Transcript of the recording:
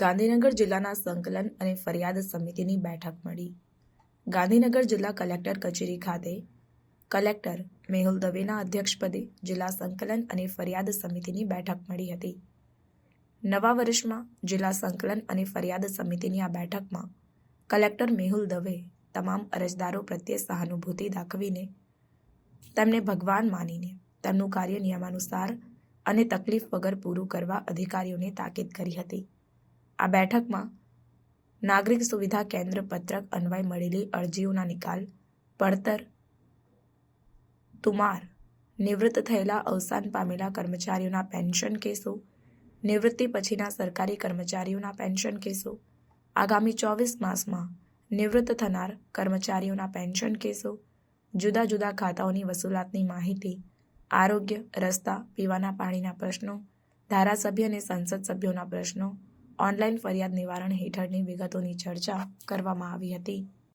ગાંધીનગર જિલ્લાના સંકલન અને ફરિયાદ સમિતિની બેઠક મળી. ગાંધીનગર જિલ્લા કલેક્ટર કચેરી ખાતે કલેક્ટર મેહુલ દવેના અધ્યક્ષપદે જિલ્લા સંકલન અને ફરિયાદ સમિતિની બેઠક મળી હતી. નવા વર્ષમાં જિલ્લા સંકલન અને ફરિયાદ સમિતિની આ બેઠકમાં કલેક્ટર મેહુલ દવે તમામ અરજદારો પ્રત્યે સહાનુભૂતિ દાખવીને તેમને ભગવાન માનીને તેમનું કાર્ય નિયમાનુસાર અને તકલીફ વગર પૂરું કરવા અધિકારીઓને તાકીદ કરી હતી. આ બેઠકમાં નાગરિક સુવિધા કેન્દ્ર પત્રક અન્વય મળેલી અરજીઓના નિકાલ, પડતર, તુમાર, નિવૃત્ત થયેલા અવસાન પામેલા કર્મચારીઓના પેન્શન કેસો, નિવૃત્તિ પછીના સરકારી કર્મચારીઓના પેન્શન કેસો, આગામી ચોવીસ માસમાં નિવૃત્ત થનાર કર્મચારીઓના પેન્શન કેસો, જુદા જુદા ખાતાઓની વસૂલાતની માહિતી, આરોગ્ય, રસ્તા, પીવાના પાણીના પ્રશ્નો, ધારાસભ્ય અને સંસદ સભ્યોના પ્રશ્નો ઓનલાઈન ફરિયાદ નિવારણ હેઠળની વિગતોની ચર્ચા કરવામાં આવી હતી.